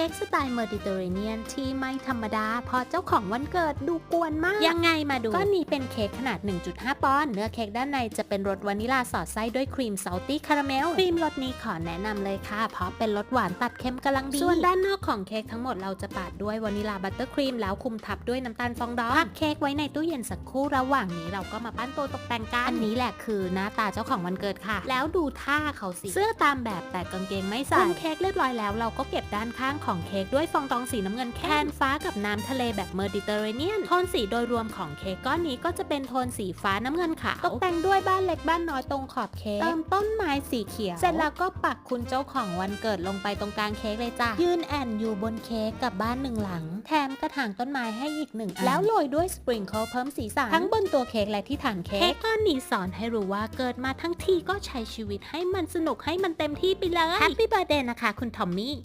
ค้กสไตล์เมดิเตอร์เรเนียนที่ไม่ธรรมดาเพราะเจ้าของวันเกิดดูกวนมาก ยังไงมาดูก็นี่เป็นเค้กขนาด 1.5 ปอนด์เนื้อเค้กด้านในจะเป็นรสวานิลาสอดไส้ด้วยครีมซอลตี้คาราเมลครีมรสนี้ขอแนะนำเลยค่ะ เพราะเป็นรสหวานตัดเค็มกำลังดี ส่วนด้านนอกของเค้กทั้งหมดเราจะปาดด้วยวานิลาบัตเตอร์ครีมแล้วคุมทับด้วยน้ำตาลฟองดองพักเค้กไว้ในตู้เย็นสักครู่ระหว่างนี้เราก็มาปั้นตัวตกแต่งกันอันนี้แหละคือหน้าตาเจ้าของวันเกิดค่ะ แล้วดูท่าเขาสิเสื้อตามแบบแต่กางเกงไม่ใส่คุมเค้กเรียบร้อยแล้วเราก็เก็บด้านข้างของเค้กด้วยฟองดองสีน้ำเงินแคนฟ้ากับน้ำทะเลแบบเมดิเตอร์เรเนียนโทนสีโดยรวมของเค้กก้อนนี้ก็จะเป็นโทนสีฟ้าน้ำเงินขาวตกแต่งด้วยบ้านเล็กบ้านน้อยตรงขอบเค้กเติมต้นไม้สีเขียว เสร็จแล้วก็ปักคุณเจ้าของวันเกิดลงไปตรงกลางเค้กเลยจ้ะยืนแอนอยู่บนเค้กกับบ้านหนึ่งหลัง แถมกระถางต้นไม้ให้อีกหนึ่งอันแล้วโรยด้วยสปริงเกิลเพิ่มสีสันทั้งบนตัวเค้กและที่ฐานเค้กเค้กก้อนนี้สอนให้รู้ว่าเกิดมาทั้งทีก็ใช้ชีวิตให้มันสนุกให้มันเต็มที่ไปเลยแฮปปี้เบ t ร์ a เดย์นะคะคุณทอมมี่